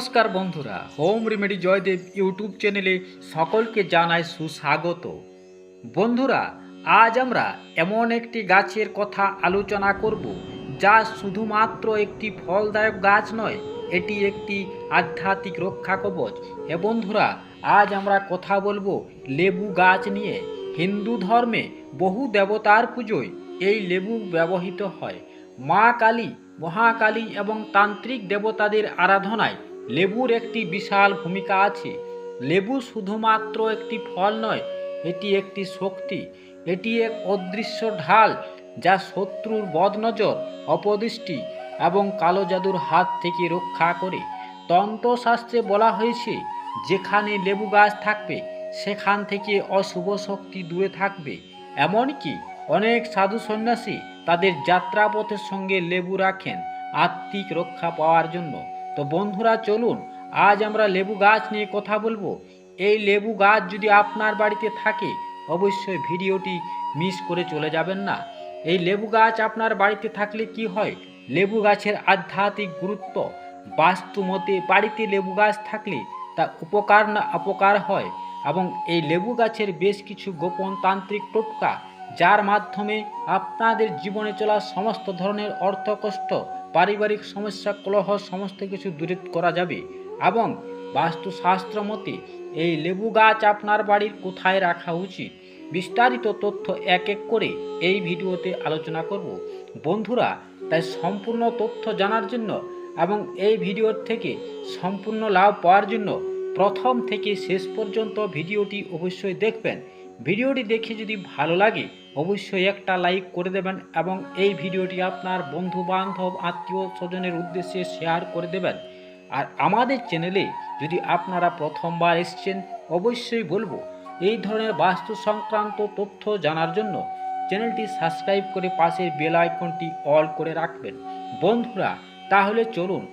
নমস্কার বন্ধুরা, home remedy Joydeb YouTube চ্যানেলে সকলকে জানায় সুস্বাগত। বন্ধুরা, আজ আমরা এমন একটি গাছের কথা আলোচনা করব, যা শুধুমাত্র একটি ফলদায়ক গাছ নয়, এটি একটি আধ্যাত্মিক রক্ষা কবচ। হে বন্ধুরা, আজ আমরা কথা বলব লেবু গাছ নিয়ে। হিন্দু ধর্মে বহু দেবতার পুজোয় এই লেবু ব্যবহৃত হয়। মা কালী, মহাকালী এবং তান্ত্রিক দেবতাদের আরাধনায় লেবুর একটি বিশাল ভূমিকা আছে। লেবু শুধুমাত্র একটি ফল নয়, এটি একটি শক্তি। এটি এক অদৃশ্য ঢাল যা শত্রুর বদনজর, অপদৃষ্টি এবং কালো জাদুর হাত থেকে রক্ষা করে। তন্ত্রশাস্ত্রে বলা হয়েছে, যেখানে লেবু গাছ থাকবে, সেখান থেকে অশুভ শক্তি দূরে থাকবে। এমনকি অনেক সাধু সন্ন্যাসী তাদের যাত্রাপথের সঙ্গে লেবু রাখেন আত্মিক রক্ষা পাওয়ার জন্য। তো বন্ধুরা চলুন, আজ আমরা লেবু গাছ নিয়ে কথা বলব। এই লেবু গাছ যদি আপনার বাড়িতে থাকে, অবশ্যই ভিডিওটি মিস করে চলে যাবেন না। এই লেবু গাছ আপনার বাড়িতে থাকলে কি হয়? লেবু গাছের আধ্যাত্মিক গুরুত্ব, বাস্তু মতে বাড়িতে লেবু গাছ থাকলে তা উপকার না অপকার হয়। এবং এই লেবু গাছের বেশ কিছু গোপন তান্ত্রিক টোটকা যার মাধ্যমে আপনাদের জীবনে চলা সমস্ত ধরনের অর্থকষ্ট, পারিবারিক সমস্যা, কলহ, সমস্ত কিছু দূরে করা যাবে এবং বাস্তুশাস্ত্র মতে এই লেবু গাছ আপনার বাড়ির কোথায় রাখা উচিত? বিস্তারিত তথ্য এক এক করে এই ভিডিওতে আলোচনা করব। বন্ধুরা, তাই সম্পূর্ণ তথ্য জানার জন্য এবং এই ভিডিওর থেকে সম্পূর্ণ লাভ পাওয়ার জন্য প্রথম থেকে শেষ পর্যন্ত ভিডিওটি অবশ্যই দেখবেন। ভিডিওটি দেখে যদি ভালো লাগে অবশ্যই একটা লাইক করে দেবেন এবং এই ভিডিওটি আপনার বন্ধু বান্ধব আত্মীয় স্বজনের উদ্দেশ্যে শেয়ার করে দেবেন। আর আমাদের চ্যানেলে যদি আপনারা প্রথমবার এসছেন, অবশ্যই বলব, এই ধরনের বাস্তু সংক্রান্ত তথ্য জানার জন্য চ্যানেলটি সাবস্ক্রাইব করে পাশের বেল আইকনটি অল করে রাখবেন। বন্ধুরা, তাহলে চলুন,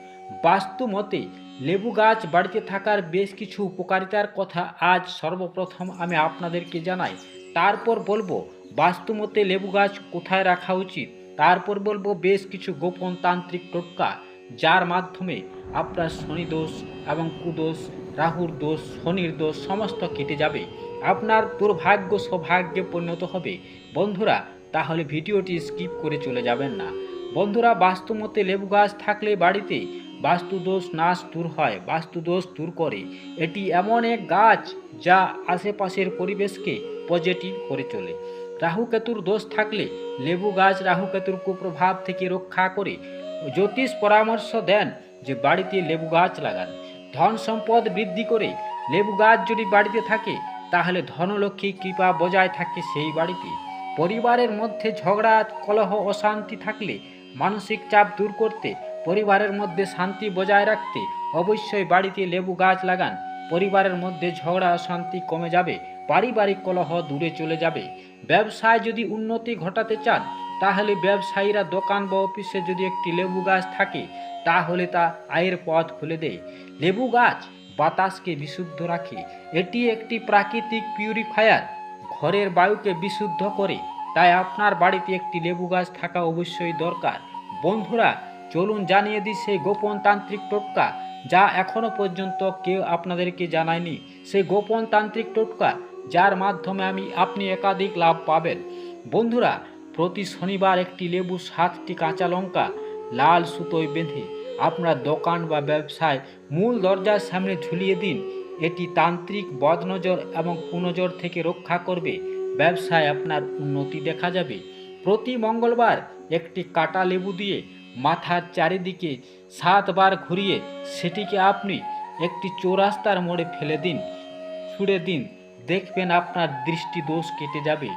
বাস্তু মতে লেবু গাছ বাড়িতে থাকার বেশ কিছু উপকারিতার কথা আজ সর্বপ্রথম আমি আপনাদেরকে জানাই। তারপর বলব বাস্তুমতে লেবু গাছ কোথায় রাখা উচিত? তারপর বলব বেশ কিছু গোপন তান্ত্রিক টোটকা, যার মাধ্যমে আপনার শনি দোষ এবং কুদোষ, রাহুর দোষ, শনির দোষ সমস্ত কেটে যাবে। আপনার দুর্ভাগ্য সৌভাগ্যে পরিণত হবে। বন্ধুরা, তাহলে ভিডিওটি স্কিপ করে চলে যাবেন না। বন্ধুরা, বাস্তুমতে লেবু গাছ থাকলে বাড়িতে বাস্তুদোষ নাশ দূর হয়, বাস্তুদোষ দূর করে। এটি এমন এক গাছ যা আশেপাশের পরিবেশকে পজিটিভ করে চলে। রাহুকেতুর দোষ থাকলে লেবু গাছ রাহুকেতুর কুপ্রভাব থেকে রক্ষা করে জ্যোতিষ পরামর্শ দেন যে বাড়িতে লেবু গাছ লাগান। ধন সম্পদ বৃদ্ধি করে লেবু গাছ যদি বাড়িতে থাকে, তাহলে ধনলক্ষ্মী কৃপা বজায় থাকে সেই বাড়িতে। পরিবারের মধ্যে ঝগড়া, কলহ, অশান্তি থাকলে মানসিক চাপ দূর করতে, পরিবারের মধ্যে শান্তি বজায় রাখতে অবশ্যই বাড়িতে লেবু গাছ লাগান। পরিবারের মধ্যে ঝগড়া, অশান্তি কমে যাবে, পারিবারিক কলহ দূরে চলে যাবে। ব্যবসায় যদি উন্নতি ঘটাতে চান, তাহলে ব্যবসায়ীরা দোকান বা অফিসে যদি একটি লেবু গাছ থাকে, তাহলে তা আয়ের পথ খুলে দেয়। লেবু গাছ বাতাসকে বিশুদ্ধ রাখে। এটি একটি প্রাকৃতিক পিউরিফায়ার। ঘরের বায়ুকে বিশুদ্ধ করে। তাই আপনার বাড়িতে একটি লেবু গাছ থাকা অবশ্যই দরকার। বন্ধুরা, চলুন জানিয়ে দিই সেই গোপন তান্ত্রিক টোটকা, যা এখনও পর্যন্ত কেউ আপনাদেরকে জানায়নি। সেই গোপন তান্ত্রিক টোটকা যার মাধ্যমে আমি আপনি একাধিক লাভ পাবেন। বন্ধুরা, প্রতি শনিবার একটি লেবু, সাতটি কাঁচা লঙ্কা, লাল সুতোয় বেঁধে আপনার দোকান বা ব্যবসায় মূল দরজার সামনে ঝুলিয়ে দিন। এটি তান্ত্রিক বদনজর এবং কুনজর থেকে রক্ষা করবে। ব্যবসায় আপনার উন্নতি দেখা যাবে। প্রতি মঙ্গলবার একটি কাটা লেবু দিয়ে মাথার চারিদিকে সাতবার ঘুরিয়ে সেটিকে আপনি একটি চৌরাস্তার মোড়ে ফেলে দিন, ছুঁড়ে দিন। দেখবেন আপনার দৃষ্টি দোষ কেটে যাবে।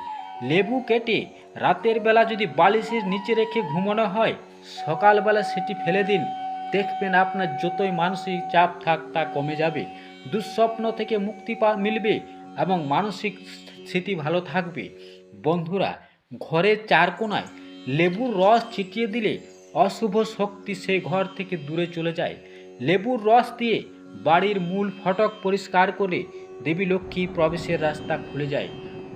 লেবু কেটে রাতের বেলা যদি বালিশের নিচে রেখে ঘুমানো হয়, সকালবেলা সেটি ফেলে দিন। দেখবেন আপনার যতই মানসিক চাপ থাক তা কমে যাবে। দুঃস্বপ্ন থেকে মুক্তি পা মিলবে এবং মানসিক স্থিতি ভালো থাকবে। বন্ধুরা, ঘরের চার কোনায় লেবুর রস ছিটিয়ে দিলে অশুভ শক্তি সেই ঘর থেকে দূরে চলে যায়। লেবুর রস দিয়ে বাড়ির মূল ফটক পরিষ্কার করে দেবী লক্ষ্মী প্রবেশের রাস্তা খুলে যায়।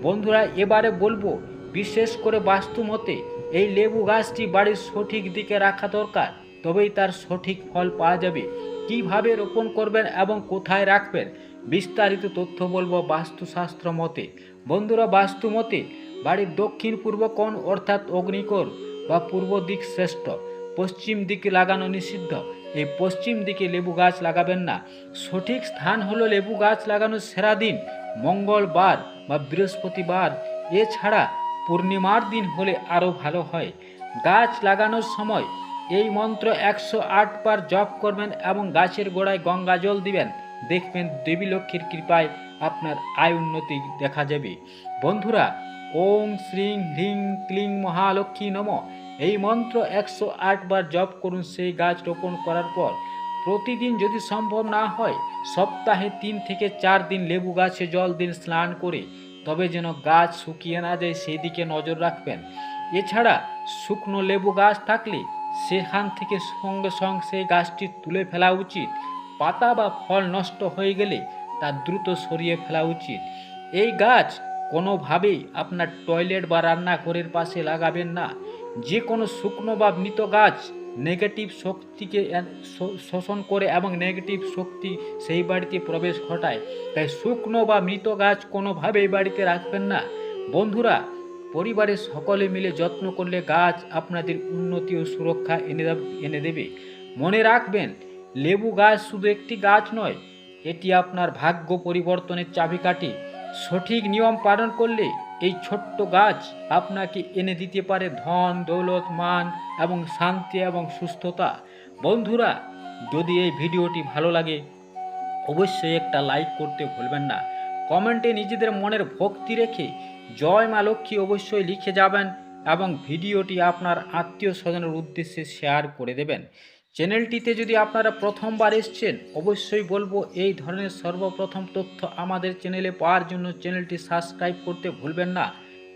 বন্ধুরা, এবারে বলব, বিশেষ করে বাস্তু মতে, এই লেবু গাছটি বাড়ির সঠিক দিকে রাখা দরকার, তবেই তার সঠিক ফল পাওয়া যাবে। কীভাবে রোপণ করবেন এবং কোথায় রাখবেন, বিস্তারিত তথ্য বলব বাস্তুশাস্ত্র মতে। বন্ধুরা, বাস্তু মতে, বাড়ির দক্ষিণ পূর্ব কোণ অর্থাৎ অগ্নিকোণ বা পূর্ব দিক শ্রেষ্ঠ। পশ্চিম দিকে লাগানো নিষিদ্ধ। এই পশ্চিম দিকে লেবু গাছ লাগাবেন না। সঠিক স্থান হলো লেবু গাছ লাগানোর সেরা দিন, মঙ্গলবার বা বৃহস্পতিবার। এছাড়া পূর্ণিমার দিন হলে আরও ভালো হয়। গাছ লাগানোর সময় এই মন্ত্র একশো আট বার জপ করবেন এবং গাছের গোড়ায় গঙ্গা জল দিবেন। দেখবেন দেবী লক্ষ্মীর কৃপায় আপনার আয় উন্নতি দেখা যাবে। বন্ধুরা ওং শ্রীং হ্রিং ক্লিং মহালক্ষ্মী নম। এই মন্ত্র একশো আট বার জপ করুন সেই গাছ রোপণ করার পর। প্রতিদিন যদি সম্ভব না হয়, সপ্তাহে তিন থেকে চার দিন লেবু গাছে জল দিন স্নান করে, তবে যেন গাছ শুকিয়ে না যায় সেই দিকে নজর রাখবেন। এছাড়া শুকনো লেবু গাছ থাকলে সেখান থেকে সঙ্গে সঙ্গে সেই গাছটি তুলে ফেলা উচিত। পাতা বা ফল নষ্ট হয়ে গেলে তা দ্রুত সরিয়ে ফেলা উচিত। এই গাছ কোনোভাবেই আপনার টয়লেট বা রান্নাঘরের পাশে লাগাবেন না। যে কোনো শুকনো বা মৃত গাছ নেগেটিভ শক্তিকে শোষণ করে এবং নেগেটিভ শক্তি সেই বাড়িতে প্রবেশ ঘটায়। তাই শুকনো বা মৃত গাছ কোনোভাবেই বাড়িতে রাখবেন না। বন্ধুরা, পরিবারের সকলে মিলে যত্ন করলে গাছ আপনাদের উন্নতি ও সুরক্ষা এনে এনে দেবে। মনে রাখবেন, লেবু গাছ শুধু একটি গাছ নয়, এটি আপনার ভাগ্য পরিবর্তনের চাবিকাঠি। সঠিক নিয়ম পালন করলে এই ছোট্ট গাছ আপনাকে এনে দিতে পারে ধন, দৌলত, মান এবং শান্তি এবং সুস্থতা। বন্ধুরা, যদি এই ভিডিওটি ভালো লাগে, অবশ্যই একটা লাইক করতে ভুলবেন না। কমেন্টে নিজেদের মনের ভক্তি রেখে জয় মা লক্ষ্মী অবশ্যই লিখে যাবেন এবং ভিডিওটি আপনার আত্মীয় স্বজনের উদ্দেশ্যে শেয়ার করে দেবেন। চ্যানেলটিতে যদি আপনারা প্রথমবার এসছেন, অবশ্যই বলব এই ধরনের সর্বপ্রথম তথ্য আমাদের চ্যানেলে পাওয়ার জন্য চ্যানেলটি সাবস্ক্রাইব করতে ভুলবেন না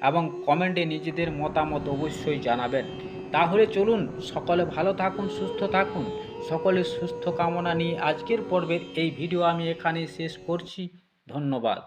এবং কমেন্টে নিজেদের মতামত অবশ্যই জানাবেন। তাহলে চলুন, সকলে ভালো থাকুন, সুস্থ থাকুন সকলে সুস্থ কামনা নিয়ে আজকের পর্বের এই ভিডিও আমি এখানে শেষ করছি। ধন্যবাদ।